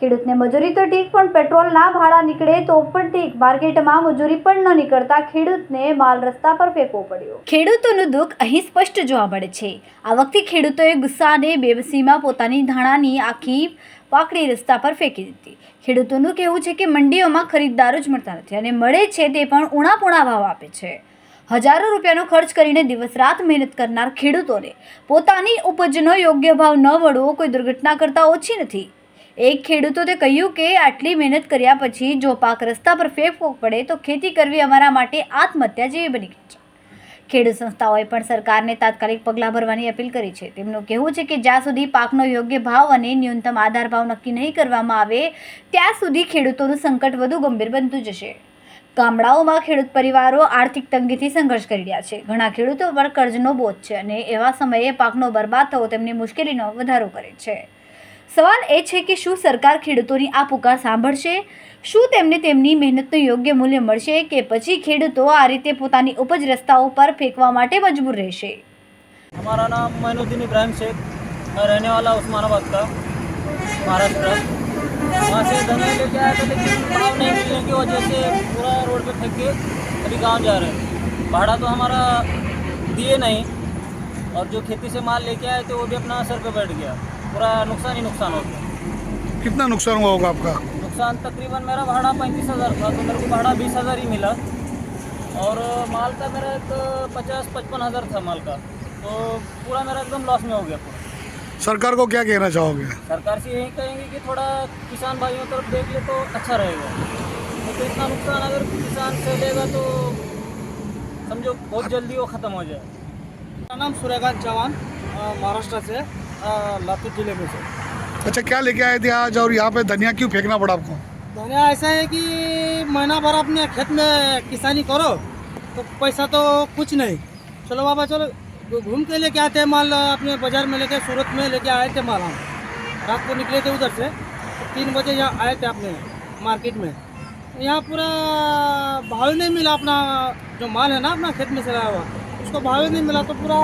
ખેડૂતને મજૂરી તો ઠીક, પણ પેટ્રોલના ભાડા નીકળે તો પણ ઠીક. માર્કેટમાં મજૂરી પણ ન નીકળતા ખેડૂતને માલ રસ્તા પર ફેંકવો પડ્યો. ખેડૂતોનું દુઃખ અહીં સ્પષ્ટ જોવા મળે છે. આ વખતે ખેડૂતોએ ગુસ્સાને બેબસીમાં પોતાની ધાણાની આખી પાકડી રસ્તા પર ફેંકી દીધી. ખેડૂતોનું કહેવું છે કે મંડીઓમાં ખરીદદારો જ મળતા નથી અને મળે છે તે પણ ઉણાપુણા ભાવ આપે છે. હજારો રૂપિયાનો ખર્ચ કરીને દિવસ રાત મહેનત કરનાર ખેડૂતોને પોતાની ઉપજનો યોગ્ય ભાવ ન મળવો કોઈ દુર્ઘટના કરતાં ઓછી નથી. એક ખેડૂતોએ કહ્યું કે આટલી મહેનત કર્યા પછી જો પાક રસ્તા પર ફેંકવો પડે તો ખેતી કરવી અમારા માટે આત્મહત્યા જેવી બની ગઈ છે. ખેડૂત સંસ્થાઓએ પણ સરકારને તાત્કાલિક પગલાં ભરવાની અપીલ કરી છે. તેમનું કહેવું છે કે જ્યાં સુધી પાકનો યોગ્ય ભાવ અને ન્યૂનતમ આધાર ભાવ નક્કી નહીં કરવામાં આવે, ત્યાં સુધી ખેડૂતોનું સંકટ વધુ ગંભીર બનતું જશે. ગામડાઓમાં ખેડૂત પરિવારો આર્થિક તંગીથી સંઘર્ષ કરી રહ્યા છે ઘણા ખેડૂતો પર કર્જનો બોજ છે અને એવા સમયે પાકનો બરબાદ થવો તેમની મુશ્કેલીનો વધારો કરે છે સવાલ એ છે કે શું સરકાર ખેડૂતોની આ પુકાર સાંભળશે શું તેમને તેમની મહેનતનું યોગ્ય મૂલ્ય મળશે કે પછી ખેડૂતો આ રીતે પોતાની ઉપજ રસ્તાઓ પર ફેંકવા માટે મજબૂર રહેશે हमारा नाम मैनुद्दीन इब्राहिम शेख मैं रहने वाला उस्मानाबाद का महाराष्ट्र वहाँ से धनिया लेके आया था लेकिन भाव नहीं मिलने की वजह से पूरा रोड पे फेंक के अभी गाँव जा रहे हैं। भाड़ा तो हमारा दिए नहीं और जो खेती से माल लेके आए थे वो भी अपना सर पे बैठ गया। पूरा नुकसान ही नुकसान हो गया। कितना नुकसान हुआ होगा आपका? नुकसान तकरीबन मेरा भाड़ा पैंतीस हज़ार था तो मेरे को भाड़ा बीस हज़ार ही मिला। और माल का मेरा एक पचास पचपन हज़ार था माल का तो पूरा मेरा एकदम लॉस में हो गया पूरा। सरकार को क्या कहना चाहोगे? सरकार से यही कहेंगे कि थोड़ा किसान भाइयों तरफ़ देख ले तो अच्छा रहेगा। नहीं तो इतना नुकसान अगर किसान सहलेगा तो समझो बहुत जल्दी वो ख़त्म हो जाए। मेरा नाम सूर्यकांत चौहान महाराष्ट्र से लातूर ज़िले में से। अच्छा क्या लेके आए थे आज और यहाँ पे धनिया क्यों फेंकना पड़ा आपको? धनिया ऐसा है कि महीना भर अपने खेत में किसानी करो तो पैसा तो कुछ नहीं। चलो बाबा चलो। घूम के लेके आते हैं माल अपने बाजार में लेके सूरत में लेके आए थे माल हम रात को निकले थे उधर से तीन बजे यहाँ आए थे अपने मार्केट में यहाँ पूरा भाव ही नहीं मिला अपना जो माल है ना अपना खेत में से लाया हुआ उसको भाव ही नहीं मिला तो पूरा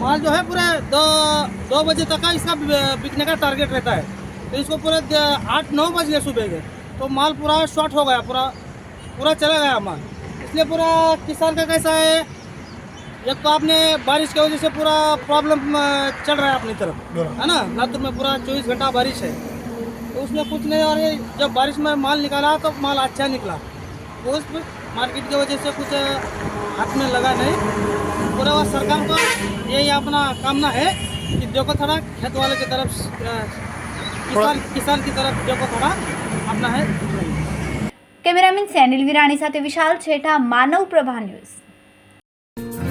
माल जो है पूरा दो दो बजे तक का इसका बि- बिकने का टारगेट रहता है तो इसको पूरे द- आठ नौ बज गए सुबह के तो माल पूरा शॉर्ट हो गया पूरा पूरा चला गया माल इसलिए पूरा किसान का कैसा है एक तो आपने बारिश की वजह से पूरा प्रॉब्लम चल रहा है अपनी तरफ बराबर। है ना लातूर में पूरा चौबीस घंटा बारिश है तो उसमें कुछ नहीं और ये जब बारिश में माल निकाला तो माल अच्छा निकला तो उस पे मार्केट की वजह से कुछ हाथ में लगा नहीं पूरा वो सरकार को यही अपना कामना है कि देखो थोड़ा खेत वाले की तरफ अ, किसान किसान की तरफ देखो थोड़ा अपना है કેમેરામેન સેનિલ વિરાણી સાથે વિશાલ છેઠા માનવ પ્રભા ન્યૂઝ